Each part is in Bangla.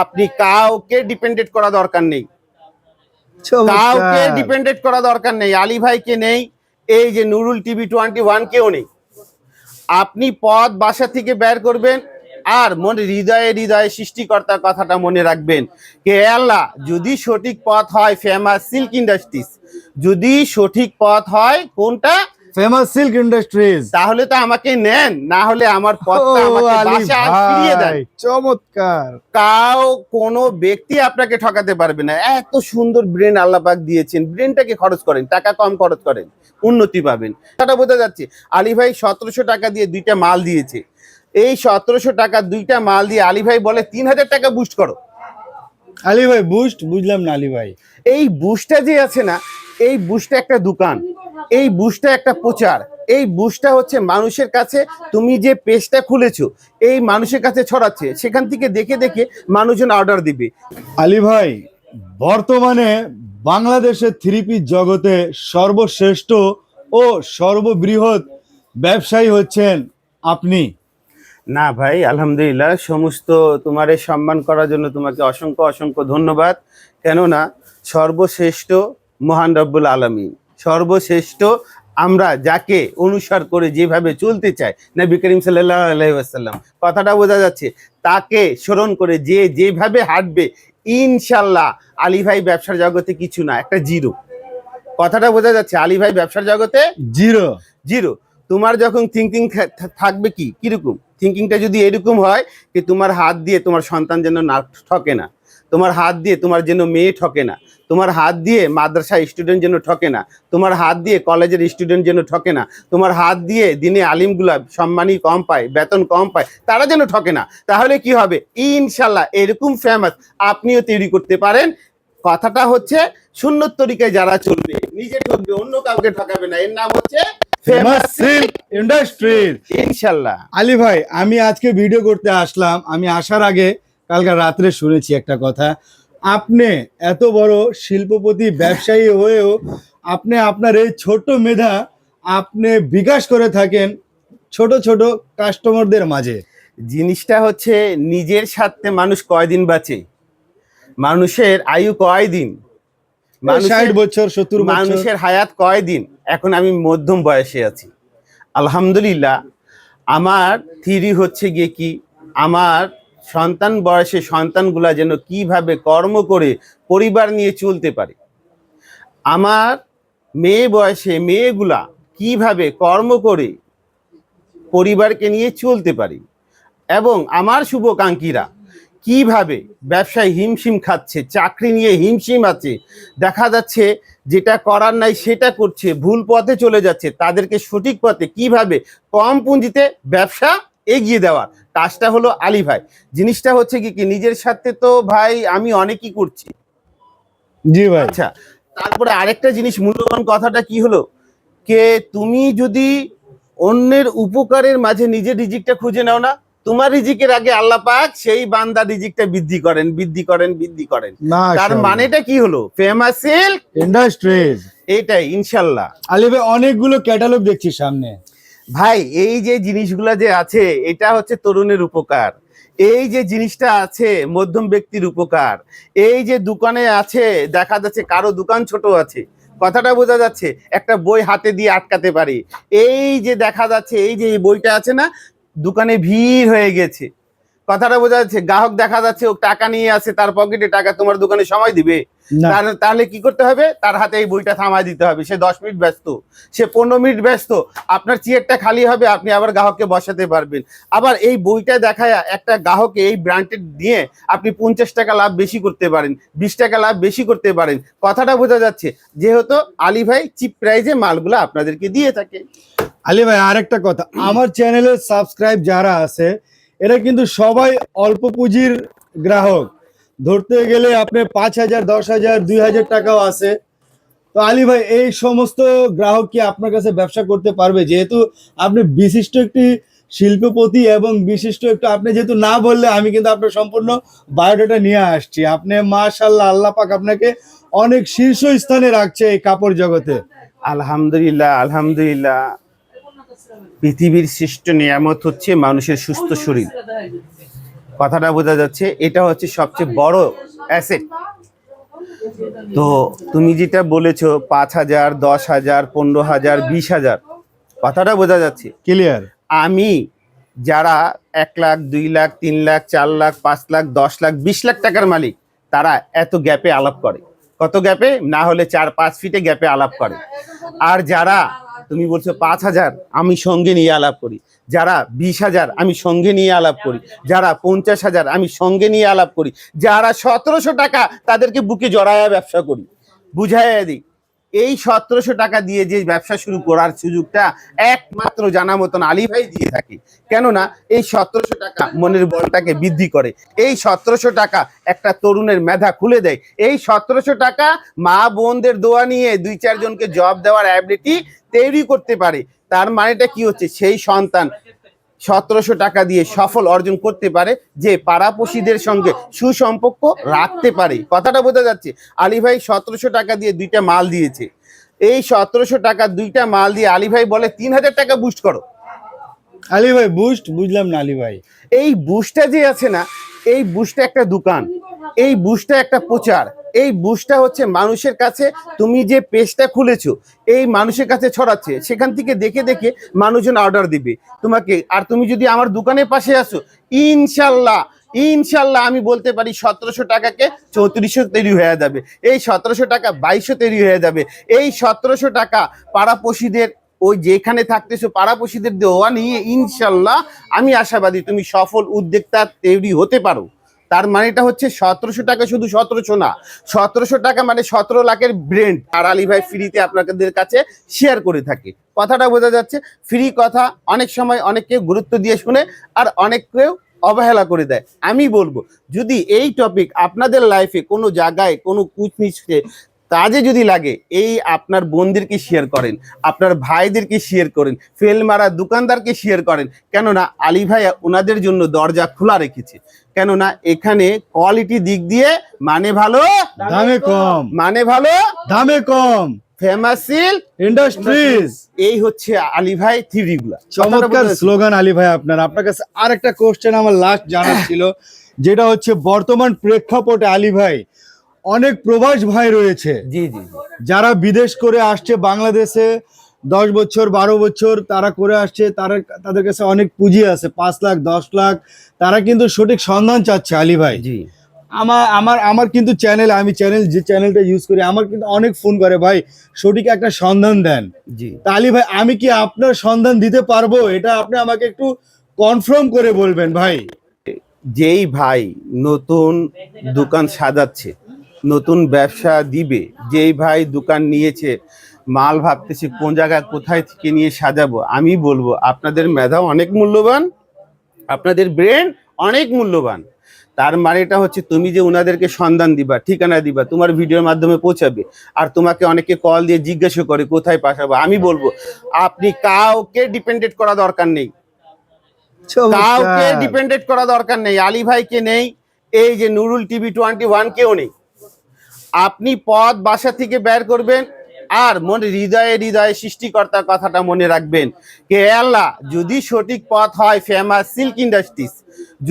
আপনি কাউকে ডিপেন্ডেন্ট করা দরকার নেই। কাউকে। ডিপেন্ডেন্ট করা দরকার নেই। আলী ভাইকে নেই এই যে নুরুল টিভি টোয়েন্টি ওয়ান কেও নেই। আপনি পথ বাসা থেকে বের করবেন আর মনে হৃদয়ে হৃদয়ে সৃষ্টিকর্তার কথাটা মনে রাখবেন কে আল্লাহ যদি সঠিক পথ হয় ফেমাস সিল্ক ইন্ডাস্ট্রিজ যদি সঠিক পথ হয় কোনটা? ফেমাস সিল্ক ইন্ডাস্ট্রিজ তাহলে তো আমাকে নেন না হলে আমার পথটা আমাকে বাসায় ফিরিয়ে দেন। চমৎকার। কাউ কোনো ব্যক্তি আপনাকে ঠকাতে পারবে না। এত সুন্দর ব্রেন আল্লাপাক দিয়েছেন। ব্রেনটাকে খরচ করেন? টাকা কম খরচ করেন। উন্নতি পাবেন। সেটা বোঝা যাচ্ছে আলী ভাই সতেরোশো টাকা দিয়ে দুইটা মাল দিয়েছে। এই সতেরোশো টাকা দুইটা মাল দিয়ে আলী ভাই বলে তিন হাজার টাকা বুস্ট করো। আলী ভাই বুস্ট বুঝলাম না আলী ভাই। এই বুস্টটা যে আছে না এই বুস্টটা একটা দোকান। এই বুস্টটা একটা প্রচার। এই বুস্টটা হচ্ছে মানুষের কাছে তুমি যে পেজটা খুলেছো এই মানুষের কাছে ছড়াচ্ছে। সেখান থেকে দেখে দেখে মানুষজন অর্ডার দিবে। আলী ভাই বর্তমানে বাংলাদেশের থ্রি পিস জগতে সর্বশ্রেষ্ঠ ও সর্ববৃহৎ ব্যবসায়ী হচ্ছেন আপনি। না ভাই আলহামদুলিল্লাহ সমস্ত তোমার এই সম্মান করার জন্য তোমাকে অসংখ্য অসংখ্য ধন্যবাদ। কেননা সর্বশ্রেষ্ঠ মহান রব্বুল আলমী সর্বশ্রেষ্ঠ। আমরা যাকে অনুসার করে যেভাবে চলতে চাই নবী করিম সাল্লাহ আলহিহাসাল্লাম কথাটা বোঝা যাচ্ছে তাকে স্মরণ করে যে যেভাবে হাঁটবে ইনশাল্লাহ আলী ভাই ব্যবসার জগতে কিছু না একটা জিরো। কথাটা বোঝা যাচ্ছে আলী ভাই ব্যবসার জগতে জিরো। জিরো। তোমার যখন থিঙ্কিং থাকবে কি? কীরকম? থিঙ্কিংটা যদি এরকম হয় যে তোমার হাত দিয়ে তোমার সন্তান যেন না ঠকে না। তোমার হাত দিয়ে তোমার যেন মেয়ে ঠকে না তোমার হাত দিয়ে মাদ্রাসা স্টুডেন্ট যেন ঠকে না তোমার হাত দিয়ে কলেজের স্টুডেন্ট যেন ঠকে না তোমার হাত দিয়ে দিনে আলিমগুলা সম্মানই কম পায় বেতন কম পায় তারা যেন ঠকে না। তাহলে কি হবে? ইনশাল্লাহ এরকম ফেমাস আপনিও তৈরি করতে পারেন। কথাটা হচ্ছে সুন্নত তরিকায় যারা চলবে নিজে ঠকবে অন্য কাউকে ঠকাবে না। এর নাম হচ্ছে ইন্ডাস্ট্রিজ ইনশাল্লাহ। আলী ভাই আমি আজকে ভিডিও করতে আসলাম। আমি আসার আগে কালকে রাত্রে শুনেছি একটা কথা। আপনি এত বড় শিল্পপতি ব্যবসায়ী হয়েও আপনি আপনার এই ছোট মেধা আপনি বিকাশ করে থাকেন ছোট ছোট কাস্টমারদের মাঝে। জিনিসটা হচ্ছে নিজের স্বার্থে মানুষ কয়দিন বাঁচে? মানুষের আয়ু কয়দিন? ষাট বছর সত্তর মানুষের হায়াত কয়দিন? এখন আমি মধ্যম বয়সে আছি। আলহামদুলিল্লাহ আমার থিরি হচ্ছে গিয়ে কি? আমার সন্তান বয়সে সন্তানগুলা যেন কীভাবে কর্ম করে পরিবার নিয়ে চলতে পারে। আমার মেয়ে বয়সে মেয়েগুলা কীভাবে কর্ম করে পরিবারকে নিয়ে চলতে পারি এবং আমার শুভকাঙ্ক্ষীরা কীভাবে ব্যবসায় হিমশিম খাচ্ছে, চাকরি নিয়ে হিমশিম আছে, দেখা যাচ্ছে যেটা করার নাই সেটা করছে, ভুল পথে চলে যাচ্ছে, তাদেরকে সঠিক পথে কীভাবে কম পুঁজিতে ব্যবসা এগিয়ে দেওয়ার। কাজটা হলো আলী ভাই। জিনিসটা হচ্ছে কি কি নিজের সাথে তো ভাই আমি অনেকই করছি। জি ভাই। আচ্ছা তারপরে আরেকটা জিনিস মূল্যবান কথাটা কি হলো? কে তুমি যদি অন্যের উপকারের মাঝে নিজের রিজিকটা খুঁজে নাও না তোমার রিজিকের আগে আল্লাহ পাক সেই বান্দা রিজিকটা বৃদ্ধি করেন বৃদ্ধি করেন বৃদ্ধি করেন। তার মানেটা কি হলো? ফেমাস সিল্ক ইন্ডাস্ট্রিজ এটাই ইনশাল্লাহ আলী ভাই অনেকগুলো ক্যাটালগ দেখছি সামনে। ভাই, এই যে জিনিসগুলা যে আছে, এটা হচ্ছে তরুণের উপকার। এই যে জিনিসটা আছে, মধ্যম ব্যক্তির উপকার। এই যে দোকানে আছে, দেখা যাচ্ছে কারও দোকান ছোট আছে। কথাটা বোঝা যাচ্ছে, একটা বই হাতে দিয়ে আটকাতে পারি। এই যে দেখা যাচ্ছে, এই যে বইটা আছে না, দোকানে ভিড় হয়ে গেছে। কথাটা বোঝা যাচ্ছে গ্রাহক দেখা যাচ্ছে ও টাকা নিয়ে আসে তার পকেটে টাকা তোমার দোকানে সময় দিবে। তাহলে কি করতে হবে? তার হাতে এই বইটা থামায় দিতে হবে। সে দশ মিনিট ব্যস্ত সে পনেরো মিনিট ব্যস্ত আপনার চেয়ারটা খালি হবে আপনি আবার গ্রাহককে বসাতে পারবেন। আবার এই বইটা দেখায় একটা গ্রাহককে এই ব্র্যান্ডেড দিয়ে আপনি পঞ্চাশ টাকা লাভ বেশি করতে পারেন বিশ টাকা লাভ বেশি করতে পারেন। কথাটা বোঝা যাচ্ছে যেহেতু আলী ভাই চিপ প্রাইজে মালগুলো আপনাদেরকে দিয়ে থাকে। আলী ভাই আরেকটা কথা আমার চ্যানেলের সাবস্ক্রাইব যারা আছে এরা কিন্তু সবাই অল্প পুঁজির গ্রাহক। ধরতে গেলে আপনি পাঁচ হাজার, দশ হাজার, দুই হাজার টাকাও আছে। তো আলী ভাই, এই সমস্ত গ্রাহক কি আপনার কাছে ব্যবসা করতে পারবে? যেহেতু আপনি বিশিষ্ট একটি শিল্পপতি এবং বিশিষ্ট একটু, আপনি যেহেতু না বললে আমি কিন্তু আপনার সম্পূর্ণ বায়োডাটা নিয়ে আসছি। আপনি মাশাল্লাহ আল্লাহ পাক আপনাকে অনেক শীর্ষ স্থানে রাখছে এই কাপড় জগতে। আলহামদুলিল্লাহ আলহামদুলিল্লাহ। পৃথিবীর শ্রেষ্ঠ নিয়ামত হচ্ছে মানুষের সুস্থ শরীর। কথাটা বোঝা যাচ্ছে এটা হচ্ছে সবচেয়ে বড় অ্যাসেট তো তুমি যেটা বলেছ পাঁচ হাজার দশ হাজার পনেরো হাজার বিশ হাজার কথাটা বোঝা যাচ্ছে। ক্লিয়ার আমি যারা এক লাখ দুই লাখ তিন লাখ চার লাখ পাঁচ লাখ দশ লাখ বিশ লাখ টাকার মালিক তারা এত গ্যাপে আলাপ করে। কত গ্যাপে না হলে চার পাঁচ ফিটে গ্যাপে আলাপ করে। আর যারা তুমি বলছো পাঁচ হাজার, আমি সঙ্গে নিয়ে আলাপ করি। যারা বিশ হাজার, আমি সঙ্গে নিয়ে আলাপ করি। যারা পঞ্চাশ হাজার, আমি সঙ্গে নিয়ে আলাপ করি। যারা সতেরোশো টাকা, তাদেরকে বুকে জড়ায়া ব্যবসা করি। বুঝাইয়া দিই। এই সতেরোশো টাকা দিয়ে যে ব্যবসা শুরু করার সুযোগটা একমাত্র জানা মতন আলী ভাই দিয়ে থাকে। কেননা এই সতেরোশো টাকা মনের বলটাকে বৃদ্ধি করে। এই সতেরোশো টাকা একটা তরুণের মেধা খুলে দেয়। এই সতেরোশো টাকা মা বোনদের দোয়া নিয়ে দুই চারজনকে জব দেওয়ার অ্যাবিলিটি তৈরি করতে পারে। তার মানেটা কি হচ্ছে? সেই সন্তান সতেরোশো টাকা দিয়ে সফল অর্জন করতে পারে যে পাড়াপশিদের সঙ্গে সুসম্পর্ক রাখতে পারে। কথাটা বোঝা যাচ্ছে। আলী ভাই সতেরোশো টাকা দিয়ে দুইটা মাল দিয়েছে। এই সতেরোশো টাকা দুইটা মাল দিয়ে আলী ভাই বলে তিন হাজার টাকা বুস্ট করো। আলী ভাই বুস্ট বুঝলাম না আলী ভাই। এই বুস্টটা যে আছে না এই বুস্টটা একটা দোকান। এই বুস্টটা একটা প্রচার। এই বুস্টটা হচ্ছে মানুষের কাছে তুমি যে পেজটা খুলেছো, এই মানুষের কাছে ছড়াচ্ছে। সেখান থেকে দেখে দেখে মানুষজন অর্ডার দিবে। তোমাকে, আর তুমি যদি আমার দোকানের পাশে আসো, ইনশাল্লাহ ইনশাল্লাহ আমি বলতে পারি সতেরোশো টাকাকে চৌত্রিশশো তৈরি হয়ে যাবে। এই সতেরোশো টাকা বাইশশো তৈরি হয়ে যাবে। এই সতেরোশো টাকা পাড়াপড়শিদের ওই যেখানে থাকতেছো পাড়াপড়শিদের দেওয়া নিয়ে ইনশাল্লাহ আমি আশাবাদী তুমি সফল উদ্যোক্তা তৈরি হতে পারো। তার মানেটা হচ্ছে সতেরোশো টাকা শুধু সতেরোশো না, সতেরোশো টাকা মানে সতেরো লাখের ব্রেন্ড আর আলী ভাই ফ্রিতে আপনাদের কাছে শেয়ার করে থাকে। কথাটা বোঝা যাচ্ছে ফ্রি কথা অনেক সময় অনেককে গুরুত্ব দিয়ে শুনে আর অনেককেও অবহেলা করে দেয়। আমি বলব, যদি এই টপিক আপনাদের লাইফে কোনো জায়গায় কোনো কুচনিচকে কাজে যদি লাগে এই আপনার বোনদেরকে শেয়ার করেন আপনার ভাইদেরকে শেয়ার করেন ফেল মারা দোকানদারকে শেয়ার করেন কেননা আলী ভাই ওনাদের জন্য দরজা খোলা রেখেছে। কেননা এখানে কোয়ালিটি দিক দিয়ে মানে ভালো দামে কম। মানে ভালো দামে কম। ফেমাস সিল ইন্ডাস্ট্রিজ এই হচ্ছে আলী ভাই থ্রি গুলা। চমৎকার স্লোগান আলী ভাই আপনার। আপনার কাছে আর একটা কোশ্চেন আমার লাস্ট জানার ছিল যেটা হচ্ছে বর্তমান প্রেক্ষাপটে আলী ভাই অনেক প্রবাস ভাই রয়েছে। জি জি। যারা বিদেশ করে আসছে বাংলাদেশে দশ বছর বারো বছর তারা করে আসছে তারা তাদের কাছে অনেক পুঁজি আছে পাঁচ লাখ দশ লাখ। তারা কিন্তু সঠিক সন্ধান চাচ্ছে আলী ভাই। জি। আমার আমার আমার কিন্তু চ্যানেল আমি চ্যানেল যে চ্যানেলটা ইউজ করি আমার কিন্তু অনেক ফোন করে ভাই সঠিক একটা সন্ধান দেন। জি। তা আলী ভাই আমি কি আপনার সন্ধান দিতে পারব? এটা আপনি আমাকে একটু কনফার্ম করে বলবেন ভাই। যেই ভাই নতুন দোকান সাজাচ্ছে নতুন ব্যবসা দিবে? যেই ভাই দোকান নিয়েছে মাল ভাবতেছে কোন জায়গায় কোথায় থেকে নিয়ে সাজাবো? আমি বলব আপনাদের মেধা অনেক মূল্যবান আপনাদের ব্রেন অনেক মূল্যবান। তার মানেটা হচ্ছে তুমি যে ওনাদেরকে সন্ধান দিবা ঠিকানা দিবা তোমার ভিডিওর মাধ্যমে পৌঁছাবে আর তোমাকে অনেকে কল দিয়ে জিজ্ঞাসা করে কোথায় পাঠাবো। আমি বলব আপনি কাউকে ডিপেন্ডেন্ট করা দরকার নেই। কাউকে ডিপেন্ডেন্ট করা দরকার নেই। আলী ভাইকে নেই এই যে নুরুল টিভি টোয়েন্টি ওয়ান কেও নেই। আপনি পথ বাসা থেকে বের করবেন আর মনে হৃদয়ে হৃদয়ে সৃষ্টিকর্তার কথাটা মনে রাখবেন। কে আল্লাহ, যদি সঠিক পথ হয় ফেমাস সিল্ক ইন্ডাস্ট্রিজ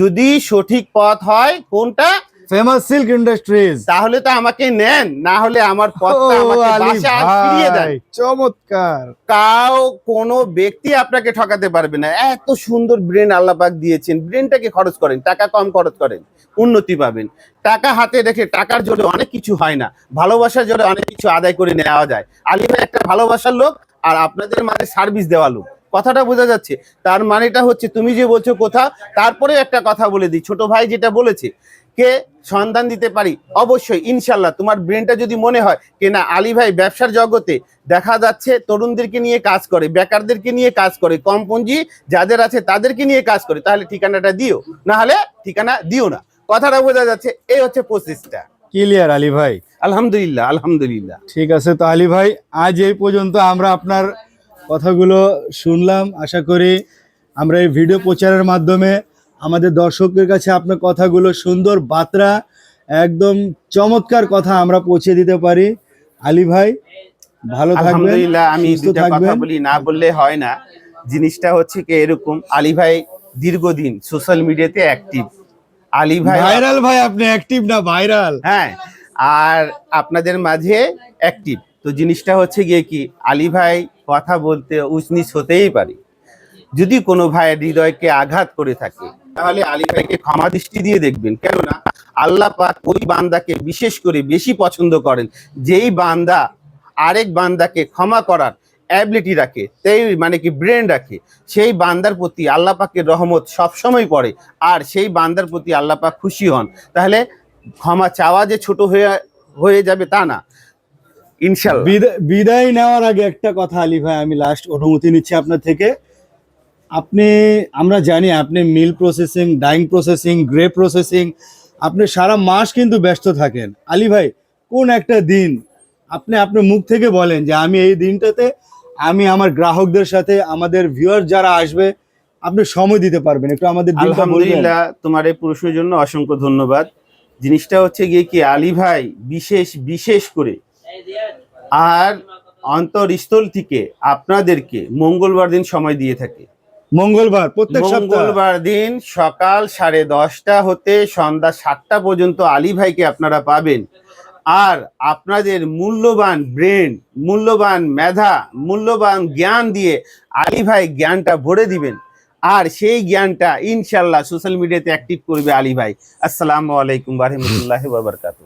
যদি সঠিক পথ হয় কোনটা? ফেমাস সিল্ক ইন্ডাস্ট্রিজ তাহলে তো আমাকে নেন না হলে আমার পথটা আমাকে ফিরিয়ে দেন। চমৎকার। কাউ কোনো ব্যক্তি আপনাকে ঠকাতে পারবে না। এত সুন্দর ব্রেন আল্লাপাক দিয়েছেন। ব্রেনটাকে খরচ করেন? টাকা কম খরচ করেন? উন্নতি পাবেন। টাকা হাতে রেখে টাকার জোরে অনেক কিছু হয় না। ভালোবাসার জোরে অনেক কিছু আদায় করে নেওয়া যায়। আলী ভাই একটা ভালোবাসার লোক আর আপনাদের মাঝে সার্ভিস দেওয়া লোক। কথাটা বোঝা যাচ্ছে। তার মানেটা হচ্ছে তুমি যে বলছো কোথাও তারপরে একটা কথা বলে দিই। ছোট ভাই যেটা বলেছে কে সন্ধান দিতে পারি? অবশ্যই ইনশাল্লাহ। তোমার ব্রেনটা যদি মনে হয় যে না আলী ভাই ব্যবসার জগতে দেখা যাচ্ছে তরুণদেরকে নিয়ে কাজ করে বেকারদেরকে নিয়ে কাজ করে কম পুঁজি যাদের আছে তাদেরকে নিয়ে কাজ করে তাহলে ঠিকানাটা দিও। না হলে ঠিকানা দিও না। কথাটা বোঝা যাচ্ছে এই হচ্ছে প্রসেসটা ক্লিয়ার আলী ভাই? আলহামদুলিল্লাহ আলহামদুলিল্লাহ। ঠিক আছে তো আলী ভাই আজ এই পর্যন্ত আমরা আপনার কথাগুলো শুনলাম। আশা করি আমরা এই ভিডিও প্রচারের মাধ্যমে আমাদের দর্শকদের কাছে আপনার কথাগুলো সুন্দর বার্তা একদম চমৎকার কথা আমরা পৌঁছে দিতে পারি। আলী ভাই ভালো থাকবেন আলহামদুলিল্লাহ আমি দুটা কথা বলি না বললে হয় না। জিনিসটা হচ্ছে কি এরকম আলী ভাই দীর্ঘদিন সোশ্যাল মিডিয়াতে অ্যাক্টিভ আলী ভাই ভাইরাল ভাই আপনি অ্যাক্টিভ না ভাইরাল হ্যাঁ আর আপনাদের মাঝে অ্যাক্টিভ তো জিনিসটা হচ্ছে গিয়ে কি আলী ভাই কথা বলতে উচনিচ হতেই পারে। যদি কোনো ভাইয়ের হৃদয়কে আঘাত করে থাকে তাহলে আলী ভাইকে ক্ষমা দৃষ্টি দিয়ে দেখবেন। কেননা আল্লাহ পাক ওই বান্দাকে বিশেষ করে বেশি পছন্দ করেন, যেই বান্দা আরেক বান্দাকে ক্ষমা করার অ্যাবিলিটি রাখে সেই মানে কি ব্রেন রাখে, সেই বান্দার প্রতি আল্লাহ পাকের রহমত সবসময় পড়ে, আর সেই বান্দার প্রতি আল্লাহ পাক খুশি হন। তাহলে ক্ষমা চাওয়া যে ছোট হয়ে হয়ে যাবে তা না। ইনশাল্লাহ বিদা- বিদায় নেওয়ার আগে একটা কথা আলী ভাই, আমি লাস্ট অনুমতি নিচ্ছি আপনার থেকে। আপনি, আমরা জানি আপনি mill processing dyeing processing grey processing আপনি সারা মাস কিন্তু ব্যস্ত থাকেন। আলী ভাই, কোন একটা দিন আপনি আপনার মুখ থেকে বলেন যে আমি এই দিনটাতে, আমি আমার গ্রাহকদের সাথে, আমাদের ভিউয়ার যারা আসবে, আপনি সময় দিতে পারবেন। একটু আমাদের আলহামদুলিল্লাহ, তোমার এই প্রশ্নের জন্য অসংখ্য ধন্যবাদ। জিনিসটা হচ্ছে গিয়ে কি, আলী ভাই বিশেষ বিশেষ করে আর অন্তরস্থল থেকে আপনাদেরকে মঙ্গলবার দিন সময় দিয়ে থাকে। মঙ্গলবার, প্রত্যেক মঙ্গলবার দিন সকাল সাড়ে দশটা হতে সন্ধ্যা সাতটা পর্যন্ত আলী ভাইকে আপনারা পাবেন। আর আপনাদের মূল্যবান ব্রেন, মূল্যবান মেধা, মূল্যবান জ্ঞান দিয়ে আলী ভাই জ্ঞানটা ভরে দিবেন। আর সেই জ্ঞানটা ইনশাল্লাহ সোশ্যাল মিডিয়াতে অ্যাক্টিভ করবে আলী ভাই। আসসালামু আলাইকুম রহমতুল্লাহ বাবরকাত